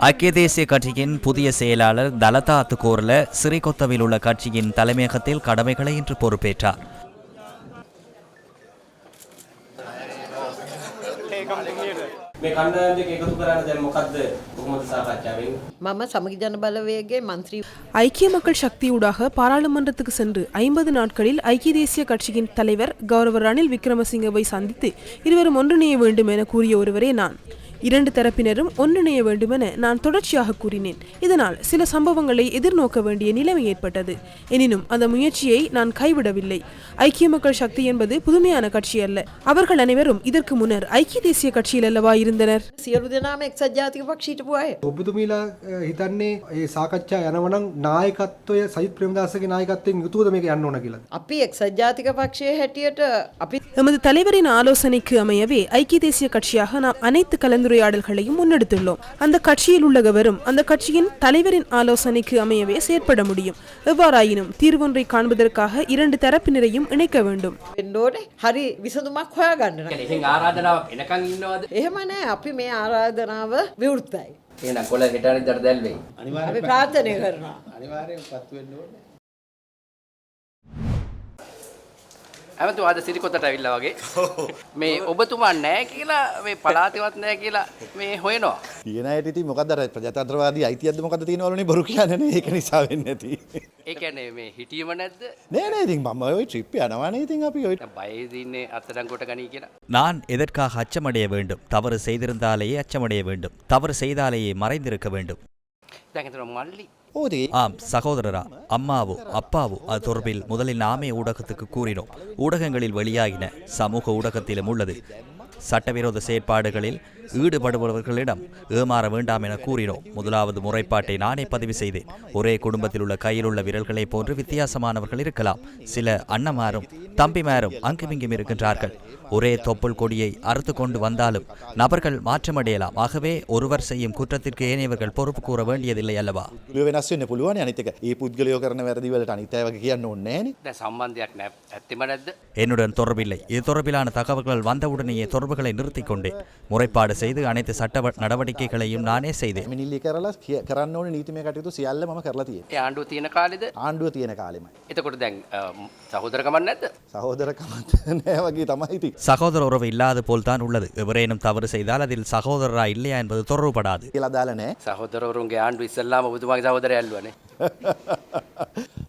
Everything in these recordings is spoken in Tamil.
ஐக்கிய தேசிய கட்சியின் புதிய செயலாளர் தலதா அத்துக்கூரில் சிறிகொத்தவில் உள்ள கட்சியின் தலைமையகத்தில் கடமைகளை இன்று பொறுப்பேற்றார் මේ කණ්ඩායම් දෙක එකතු කරන්න දැන් මොකද්ද කොහොමද සාකච්ඡාවෙන් මම සමගි ජන බලවේගේ මන්ත්‍රී ஐக்கிய மக்கள் சக்தியூடாக பாராளுமன்றத்துக்கு சென்று ஐம்பது நாட்களில் ஐக்கிய தேசிய கட்சியின் தலைவர் கௌரவ ரணில் விக்ரமசிங்கவை சந்தித்து இருவரும் ஒன்றிணைய வேண்டும் என கூறிய ஒருவரே நான் இரண்டு தரப்பினரும் ஒன்றிணைய வேண்டுமென நான் தொடர்ச்சியாக கூறினேன் இதனால் சில சம்பவங்களை எதிர்நோக்க வேண்டிய நிலைமை ஏற்பட்டது எனினும் அந்த முயற்சியை நான் கைவிடவில்லை ஐக்கிய மக்கள் சக்தி என்பது புதுமையான கட்சி அல்ல அவர்கள் அனைவரும் இதற்கு முன்னர் ஐக்கிய தேசிய கட்சியில் அல்லவா இருந்தனர் සියලු දෙනාම එක්සත් ජාතික පක්ෂීටපු අය. ඔබතුමීලා අ, හිතන්නේ ඒ සාකච්ඡා යනවනම් නායකත්වය සයිත් ප්‍රේමදාසගේ නායකත්වයෙන් යුතුවද මේක යන්න ඕන කියලා. අපි එක්සත් ජාතික පක්ෂය හැටියට අපි எமது தலைவரின் ஆலோசனைக்கு அமையவே ஐக்கிய தேசிய கட்சியாக நாம் அனைத்து கலந்துரையாடல்களையும் முன்னெடுத்துள்ளோம் அந்த கட்சியில் உள்ளவரும் அந்த கட்சியின் தலைவரின் ஆலோசனைக்கு அமையவே செயற்பட முடியும் எவ்வாறாயினும் தீர்வொன்றை காண்பதற்காக இரண்டு தரப்பினரையும் இணைக்க வேண்டும் වෙන්න ඕනේ හරි විසඳුමක් හොයාගන්න. ඉතින් ආරාධනාවක් එනකන් ඉන්නවද එහෙම නෑ අපි මේ ආරාධනාව විවෘත්තයි. එහෙනම් කොළ හෙට අනිද්දාට දැල්වෙයි අපි ප්‍රාර්ථනය කරනවා. ඇමතු අද සිරිකොතට ඇවිල්ලා වගේ මේ ඔබතුමා නෑ කියලා මේ පලාතිවත් නෑ කියලා මේ හොයනවා. තියෙන අයට ඉතින් මොකක්ද අර ප්‍රජාතන්ත්‍රවාදී අයිතියක්ද මොකක්ද තියෙනවලුනේ බොරු කියන්නේ නේ ඒක නිසා වෙන්නේ නැති. ඒ කියන්නේ මේ හිටියම නැද්ද? නෑ නෑ ඉතින් මම ওই ට්‍රිප් යනවානේ ඉතින් අපි ඔය බයේදී ඉන්නේ අත්අඩංගුවට ගනී කියලා. நான் எதற்காக அச்சமடைய வேண்டும் தவறு செய்திருந்தாலேயே அச்சமடைய வேண்டும் தவறு செய்தாலேயே மறைந்திருக்க வேண்டும் දැන් හිතනවා මල්ලි ඕ ඉතින් ஆம் சகோதரரா அம்மாவோ அப்பாவோ அது தொடர்பில் முதலில் நாமே ஊடகத்துக்கு கூறினோம். ஊடகங்களில் வெளியாகின சமூக ஊடகத்திலும் உள்ளது. சட்டவிரோத செயற்பாடுகளில் ஈடுபடுபவர்களிடம் ஏமாற வேண்டாம் என கூறினோம் முதலாவது முறைப்பாட்டை நானே பதிவு செய்தேன் ஒரே குடும்பத்தில் உள்ள கையில் உள்ள விரல்களைப் போன்று வித்தியாசமானவர்கள் இருக்கலாம் சில அண்ணமாரும் தம்பிமாரும் அங்குமிங்கும் இருக்கின்றார்கள் ஒரே தொப்புள் கொடியை அறுத்து கொண்டு வந்தாலும் நபர்கள் மாற்றமடையலாம் ஆகவே ஒருவர் செய்யும் குற்றத்திற்கு ஏனையவர்கள் பொறுப்பு கூற வேண்டியதில்லை அல்லவா පුද්ගලයෝ වෙනස් වෙන්න පුළුවන් අනිත් එක ඒ පුද්ගලයෝ කරන වැරදි වලට අනිත් අය වගේ කියන්න ඕනේ නෑනේ දැන් සම්බන්ධයක් නෑ ඇත්තෙම නැද්ද? என்னுடன் தொடர்பில்லை இது தொடர்பிலான தகவல்கள் வந்தவுடனேயே தொடர்புகளை நிறுத்திக் கொண்டேன் முறைப்பாடு செய்து அனைத்து சட்ட வ- நடவடிக்கைகளையும் நானே செய்தேன் මිනිල්ලි කරලා කිය- කරන්න ඕනේ නීතිමය කටයුතු සියල්ල මම කරලා තියෙනවා. ඒ ආණ්ඩුව තියෙන කාලෙද? ආණ්ඩුව තියෙන කාලෙමයි. එතකොට දැන් අ, සහෝදරකමක් නැද්ද? සහෝදරකමත් නෑ වගේ තමයි ඉතින්. சகோதர உறவு இல்லாது போல்தான் உள்ளது எவரேனும் தவறு செய்தால் அதில் சகோதரரா இல்லையா என்பது தொடர்புபடாது කියලා දාලා නෑ. සහෝදරවරුන්ගේ ආණ්ඩුව ඉස්සල්ලාම ඔබතුමාගේ සහෝදරය ඇල්ලුවනේ.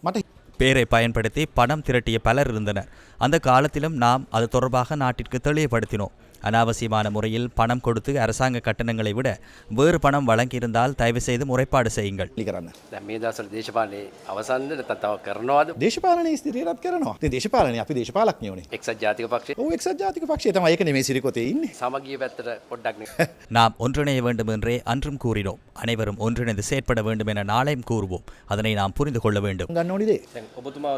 මට பேரை பயன்படுத்தி பணம் திரட்டிய பலர் இருந்தனர் அந்த காலத்திலும் நாம் அது தொடர்பாக நாட்டிற்கு தெளிவுபடுத்தினோம் அனாவசியமான முறையில் பணம் கொடுத்து அரசாங்க கட்டணங்களை விட வேறு பணம் வழங்கியிருந்தால் தயவு செய்து முறைப்பாடு செய்யுங்கள் ලි කරන්න. දැන් මේ දවස්වල දේශපාලනේ අවසන්ද නැත්නම් තව කරනවද? දේශපාලන ස්තිරයත් කරනවා. ඉතින් දේශපාලනය අපි දේශපාලක්ඥයෝනේ. එක්සත් ජාතික පක්ෂේ ඔව් එක්සත් ජාතික පක්ෂය තමයි ඒක නෙමෙයි සිරිකොතේ ඉන්නේ. සමගිය පැත්තට පොඩ්ඩක් නේ. நாம் ஒன்றிணைய வேண்டும் என்றே அன்றும் கூறினோம் அனைவரும் ஒன்றிணைந்து செயற்பட வேண்டும் என நாளையும் கூறுவோம் அதனை நாம் புரிந்து கொள்ள வேண்டும் ගන්න ඕනි දේ. දැන් ඔබතුමාව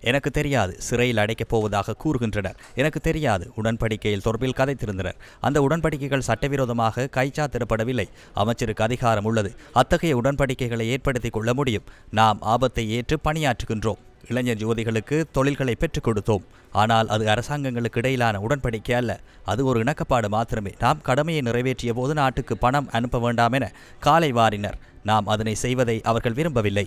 எனக்கு தெரியாது சிறையில் அடைக்கப் போவதாக கூறுகின்றனர். எனக்கு தெரியாது உடன்படிக்கையில் தொடர்பில் கதைத்திருந்தனர். அந்த உடன்படிக்கைகள் சட்டவிரோதமாக கைச்சாத்திடப்படவில்லை. அமைச்சருக்கு அதிகாரம் உள்ளது. அத்தகைய உடன்படிக்கைகளை ஏற்படுத்திக் கொள்ள முடியும். நாம் ஆபத்தை ஏற்று பணியாற்றுகின்றோம். இளைஞர் ஜோதிகளுக்கு தொழில்களை பெற்றுக் கொடுத்தோம். ஆனால் அது அரசாங்கங்களுக்கு இடையிலான உடன்படிக்கை அல்ல. அது ஒரு இணக்கப்பாடு மாத்திரமே. நாம் கடமையை நிறைவேற்றிய போது நாட்டுக்கு பணம் அனுப்ப வேண்டாம் என காலை வாரினர். நாம் அதனை செய்வதை அவர்கள் விரும்பவில்லை.